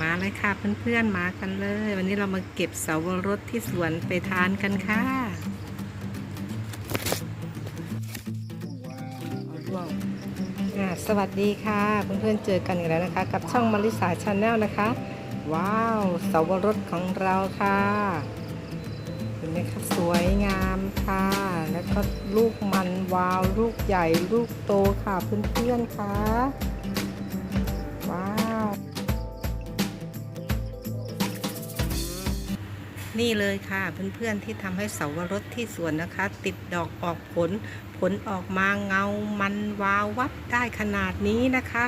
มาเลยค่ะเพื่อนๆมากันเลย วันนี้เรามาเก็บเสาวรสที่สวนไปทานกันค่ะร่วงอ่าสวัสดีค่ะ เพื่อนๆเจอกันอีกแล้วนะคะ กับช่องมาริสาชาแนลนะคะ ว้าวเสาวรสของเราค่ะเห็นไหมคะสวยงามค่ะ แล้วก็ลูกมันวาว ลูกใหญ่ลูกโตค่ะเพื่อนๆค่ะ นี่เลยค่ะเพื่อนๆที่ทำให้เสาวรสที่สวนนะคะ ติดดอกออกผล ผลออกมาเงามันวาววับได้ขนาดนี้นะคะ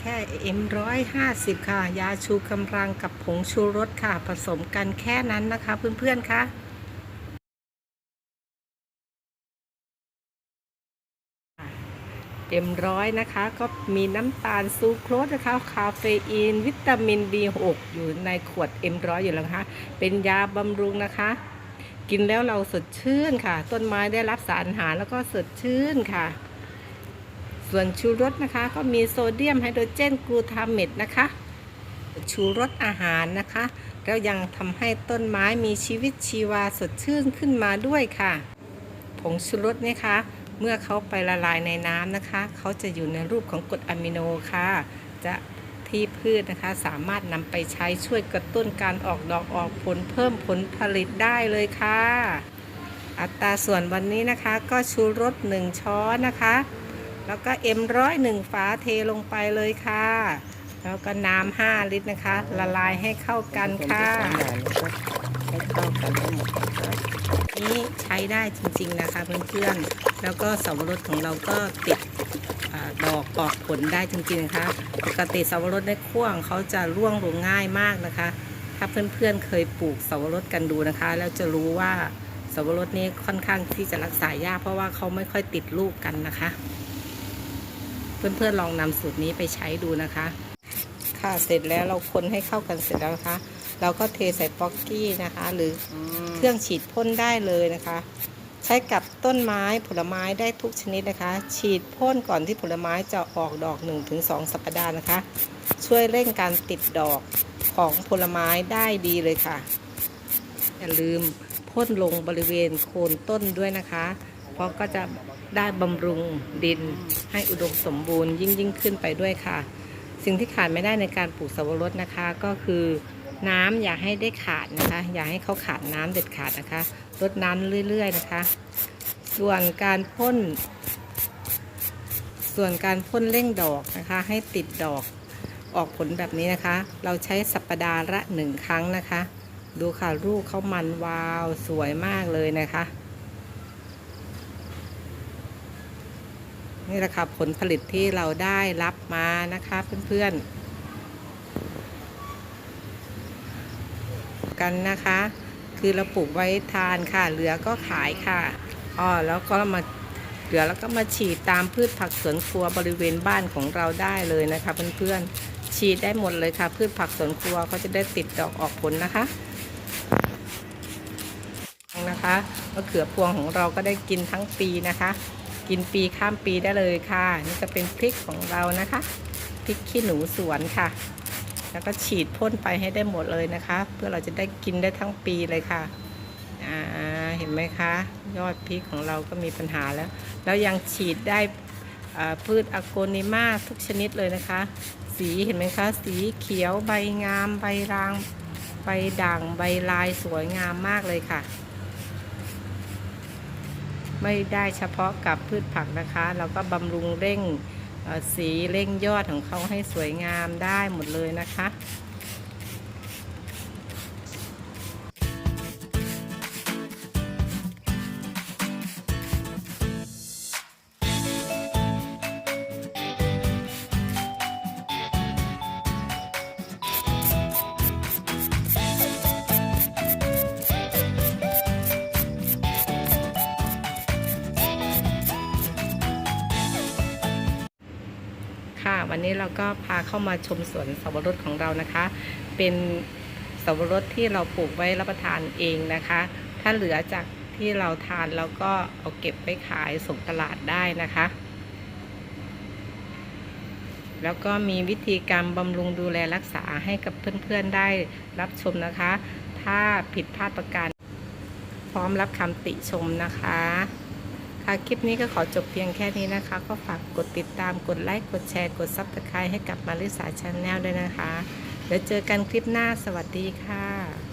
แค่เอ็มร้อยห้าสิบค่ะ ยาชูกำลังกับผงชูรสค่ะ ผสมกันแค่นั้นนะคะเพื่อนๆค่ะ เต็มร้อยนะคะ ก็มีน้ำตาลซูโครสนะคะ คาเฟอีน วิตามิน B6 อยู่ในขวดเอ็มร้อยอยู่แล้วนะคะ เป็นยาบำรุงนะคะ กินแล้วเราสดชื่นค่ะ ต้นไม้ได้รับสารอาหารแล้วก็สดชื่นค่ะ ส่วนชูรสนะคะ ก็มีโซเดียมไฮโดรเจนกลูทาเมตนะคะ ชูรสอาหารนะคะ แล้วยังทำให้ต้นไม้มีชีวิตชีวาสดชื่นขึ้นมาด้วยค่ะ ผงชูรสเนี่ยคะ เมื่อเขาไปละลายในน้ำนะคะ เขาจะอยู่ในรูปของกรดอะมิโนค่ะ จะที่พืชนะคะ สามารถนำไปใช้ช่วยกระตุ้นการออกดอกออกผลเพิ่มผลผลิตได้เลยค่ะ อัตราส่วนวันนี้นะคะ ก็ชูรส1ช้อนนะคะ แล้วก็เอ็มร้อยหนึ่งฝาเทลงไปเลยค่ะ แล้วก็น้ำ5ลิตรนะคะ ละลายให้เข้ากันค่ะให้เข้ากันให้หมดนะคะ นี่ใช้ได้จริงๆนะคะเพื่อนๆ แล้วก็สับปะรดของเราก็ติดอดอกออกผลได้จริงๆนะคะปกติสับปะรดในข่วงเขาจะร่วงลงง่ายมากนะคะ ถ้าเพื่อนๆเคยปลูกสับปะรดกันดูนะคะ แล้วจะรู้ว่าสับปะรดนี้ค่อนข้างที่จะรักษายากเพราะว่าเขาไม่ค่อยติดลูกกันนะคะ เพื่อนๆลองนำสูตรนี้ไปใช้ดูนะคะ ค่ะ เสร็จแล้วเราคนให้เข้ากันเสร็จแล้วนะคะ เราก็เทใส่ป๊อกกี้นะคะ หรือเครื่องฉีดพ่นได้เลยนะคะ ใช้กับต้นไม้ผลไม้ได้ทุกชนิดนะคะ ฉีดพ่นก่อนที่ผลไม้จะออกดอก 1-2 สัปดาห์นะคะ ช่วยเร่งการติดดอกของผลไม้ได้ดีเลยค่ะ อย่าลืมพ่นลงบริเวณโคนต้นด้วยนะคะ เพราะก็จะได้บำรุงดินให้อุดมสมบูรณ์ยิ่งยิ่งขึ้นไปด้วยค่ะ สิ่งที่ขาดไม่ได้ในการปลูกสับปะรดนะคะ ก็คือน้ำอย่าให้ได้ขาดนะคะ อย่าให้เขาขาดน้ำเด็ดขาดนะคะรดน้ำเรื่อย ๆ นะคะ ส่วนการพ่น ส่วนการพ่นเร่งดอกนะคะ ให้ติดดอกออกผลแบบนี้นะคะ เราใช้สัปดาห์ละหนึ่งครั้งนะคะ ดูค่ะลูกเขามันวาวสวยมากเลยนะคะ นี่แหละค่ะผลผลิตที่เราได้รับมานะคะเพื่อนๆ กันนะคะ คือเราปลูกไว้ทานค่ะ เหลือก็ขายค่ะอ๋อแล้วก็มาเหลือแล้วก็มาฉีดตามพืชผักสวนครัวบริเวณบ้านของเราได้เลยนะคะเพื่อนๆฉีดได้หมดเลยค่ะ พืชผักสวนครัวเขาจะได้ติดดอกออกผลนะคะนะคะมะเขือพวงของเราก็ได้กินทั้งปีนะคะ กินปีข้ามปีได้เลยค่ะ นี่จะเป็นพริกของเรานะคะพริกขี้หนูสวนค่ะ แล้วก็ฉีดพ่นไปให้ได้หมดเลยนะคะ เพื่อเราจะได้กินได้ทั้งปีเลยค่ะอ่าเห็นไหมคะ ยอดพริกของเราก็มีปัญหาแล้ว แล้วยังฉีดได้พืชอะโกนิมาทุกชนิดเลยนะคะ สีเห็นไหมคะ สีเขียวใบงาม ใบราง ใบด่างใบลายสวยงามมากเลยค่ะ ไม่ได้เฉพาะกับพืชผักนะคะ เราก็บำรุงเร่งสีเร่งยอดของเขาให้สวยงามได้หมดเลยนะคะ วันนี้เราก็พาเข้ามาชมสวนสับปะรดของเรานะคะ เป็นสับปะรดที่เราปลูกไว้รับประทานเองนะคะ ถ้าเหลือจากที่เราทานเราก็เอาเก็บไปขายส่งตลาดได้นะคะ แล้วก็มีวิธีการบำรุงดูแลรักษาให้กับเพื่อนๆได้รับชมนะคะ ถ้าผิดพลาดประการพร้อมรับคำติชมนะคะ ค่ะ คลิปนี้ก็ขอจบเพียงแค่นี้นะคะ ก็ฝากกดติดตามกดไลค์ กดแชร์ กดซับสไครต์ให้กับมาริสาชาแนลด้วยนะคะ เดี๋ยวเจอกันคลิปหน้าสวัสดีค่ะ